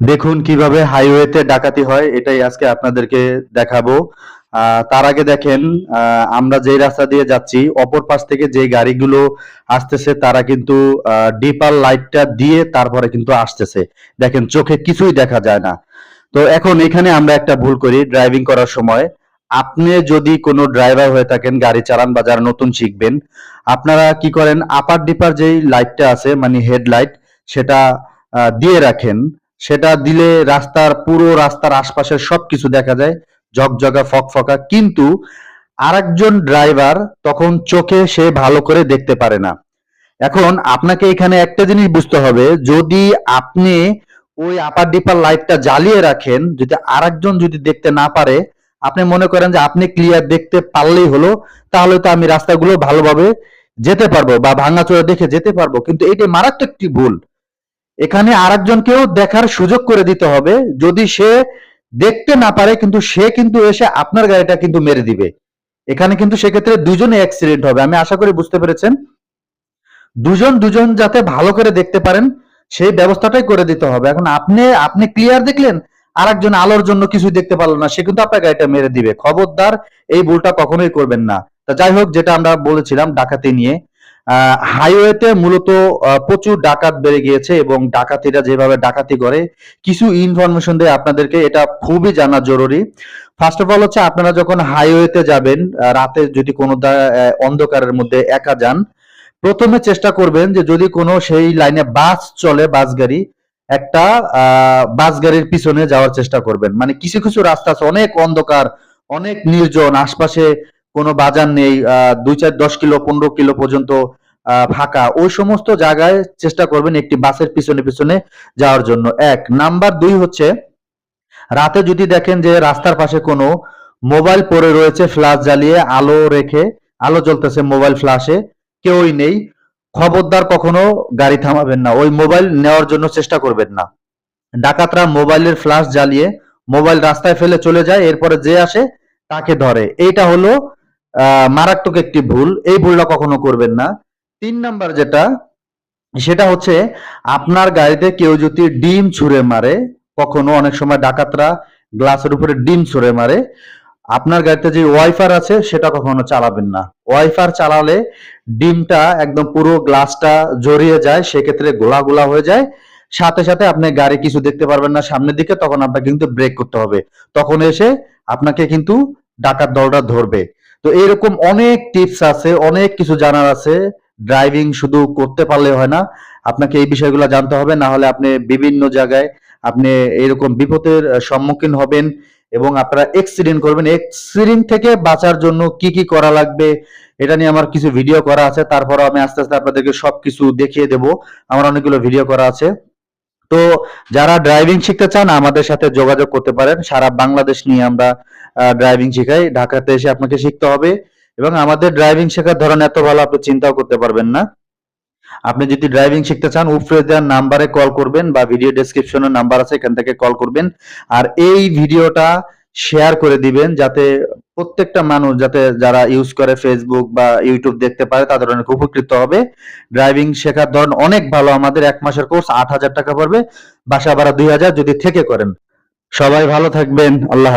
দেখুন কীভাবে হাইওয়েতে ডাকাতি হয়, এটাই আজকে আপনাদেরকে দেখাবো। তার আগে দেখেন আমরা যেই রাস্তা দিয়ে যাচ্ছি, অপর পাশ থেকে যে গাড়িগুলো আসতেছে, তারা কিন্তু ডিপার লাইটটা দিয়ে তারপরে কিন্তু আসতেছে। দেখেন, চোখে কিছুই দেখা যায় না। তো এখন এখানে আমরা একটা ভুল করি ড্রাইভিং করার সময়। আপনি যদি কোনো ড্রাইভার হয়ে থাকেন, গাড়ি চালান বা যারা নতুন শিখবেন, আপনারা কি করেন আপার ডিপার যেই লাইটটা আছে মানে হেডলাইট সেটা দিয়ে রাখেন। সেটা দিলে রাস্তার, পুরো রাস্তার আশপাশের সবকিছু দেখা যায় জগজগা ফকফকা। কিন্তু আরেকজন ড্রাইভার তখন চোখে সে ভালো করে দেখতে পারে না। এখন আপনাকে এখানে একটা জিনিস বুঝতে হবে, যদি আপনি ওই আপার ডিপার লাইটটা জ্বালিয়ে রাখেন, যদি আরেকজন যদি দেখতে না পারে, আপনি মনে করেন যে আপনি ক্লিয়ার দেখতে পারলেই হলো, তাহলে তো আমি রাস্তাগুলো ভালোভাবে যেতে পারব বা ভাঙাচোরা দেখে যেতে পারব। কিন্তু এটা মারাত্মক একটি ভুল। এখানে আরেকজনকেও দেখার সুযোগ করে দিতে হবে। যদি সে দেখতে না পারে, কিন্তু সে কিন্তু এসে আপনার গাড়িটা কিন্তু মেরে দিবে। এখানে কিন্তু সেক্ষেত্রে দুজনে অ্যাক্সিডেন্ট হবে। আমি আশা করি বুঝতে পেরেছেন। দুজন দুজন যাতে ভালো করে দেখতে পারেন, সেই ব্যবস্থাটাই করে দিতে হবে। এখন আপনি আপনি ক্লিয়ার দেখলেন আর একজন আলোর জন্য কিছু দেখতে পারল না, সে কিন্তু আপনার গাড়িটা মেরে দিবে। খবরদার এই ভুলটা কখনোই করবেন না। তা যাই হোক, যেটা আমরা বলেছিলাম, ডাকাতি নিয়ে। হাইওয়েতে মূলত প্রচুর ডাকাত বেড়ে গিয়েছে এবং ডাকাতিরা যেভাবে ডাকাতি করে, কিছু ইনফরমেশন দিয়ে আপনাদেরকে এটা খুবই জানা জরুরি। ফার্স্ট অফ অল হচ্ছে, আপনারা যখন হাইওয়েতে যাবেন রাতে যদি কোনো অন্ধকারের মধ্যে একা যান, প্রথমে চেষ্টা করবেন যে যদি কোনো সেই লাইনে বাস চলে বাস গাড়ি, একটা বাস গাড়ির পিছনে যাওয়ার চেষ্টা করবেন। মানে কিছু কিছু রাস্তা আছে, অনেক অন্ধকার, অনেক নির্জন, আশপাশে কোনো বাজার নেই দুই চার দশ কিলো, পনেরো কিলো পর্যন্ত ফাঁকা। ওই সমস্ত জায়গায় চেষ্টা করবেন একটি বাসের পিছনে পিছনে যাওয়ার জন্য। এক, নাম্বার দুই হচ্ছে, রাতে যদি দেখেন যে রাস্তার পাশে কোনো মোবাইল পড়ে রয়েছে, ফ্ল্যাশ জ্বালিয়ে আলো রেখে, আলো জ্বলতেছে মোবাইল ফ্ল্যাশে, কেউই নেই, খবরদার কখনো গাড়ি থামাবেন না। ওই মোবাইল নেওয়ার জন্য চেষ্টা করবেন না। ডাকাতরা মোবাইলের ফ্ল্যাশ জ্বালিয়ে মোবাইল রাস্তায় ফেলে চলে যায়, এরপরে যে আসে তাকে ধরে। এইটা হলো মারাত্মক একটি ভুল। এই ভুলটা কখনো করবেন না। তিন নাম্বার যেটা, সেটা হচ্ছে আপনার গাড়িতে কেউ যদি ডিম ছুঁড়ে মারে, কখনো অনেক সময় ডাকাতরা গ্লাসের উপরে ডিম ছুঁড়ে মারে, আপনার গাড়িতে যে ওয়াইফার আছে, সেটা কখনো চালাবেন না। ওয়াইফার চালালে ডিমটা একদম পুরো গ্লাসটা জড়িয়ে যায়, সেক্ষেত্রে গোলা গোলা হয়ে যায়। সাথে সাথে আপনি গাড়ি কিছু দেখতে পারবেন না সামনের দিকে, তখন আপনাকে কিন্তু ব্রেক করতে হবে। তখন এসে আপনাকে কিন্তু ডাকাত দলটা ধরবে। তো এরকম অনেক টিপস আছে, অনেক কিছু জানার আছে। ড্রাইভিং শুধু করতে পারলে হয় না। আপনাকে এই বিষয়গুলো জানতে হবে, না হলে আপনি বিভিন্ন জায়গায় আপনি এরকম বিপদের সম্মুখীন হবেন এবং আপনারা এক্সিডেন্ট করবেন। এক্সিডেন্ট থেকে বাঁচার জন্য কি কি করা লাগবে, এটা নিয়ে আমার কিছু ভিডিও করা আছে। তারপর আমি আস্তে আস্তে আপনাদেরকে সবকিছু দেখিয়ে দেব। আমার অনেকগুলো ভিডিও করা আছে। তো যারা ড্রাইভিং শিখতে চান, আমাদের সাথে যোগাযোগ করতে পারেন। সারা বাংলাদেশ নিয়ে আমরা ড্রাইভিং শেখাই। ঢাকাতে এসে আপনাকে শিখতে হবে। এবং আমাদের ড্রাইভিং শেখার ধরন এত ভালো, আপনি চিন্তাও করতে পারবেন না। আপনি যদি ড্রাইভিং শিখতে চান উপরে নাম্বারে কল করবেন বা ভিডিও ডেসক্রিপশনে নাম্বার আছে, এখান থেকে কল করবেন। আর এই ভিডিওটা শেয়ার করে দিবেন, যাতে প্রত্যেকটা মানুষ যাতে যারা ইউজ করে ফেসবুক বা ইউটিউব দেখতে পারে, তাদের অনেক উপকৃত হবে। ড্রাইভিং শেখার ধরন অনেক ভালো। আমাদের এক মাসের কোর্স আট হাজার টাকা পড়বে। বাসা ভাড়া দুই হাজার, যদি থেকে করেন। সবাই ভালো থাকবেন। আল্লাহ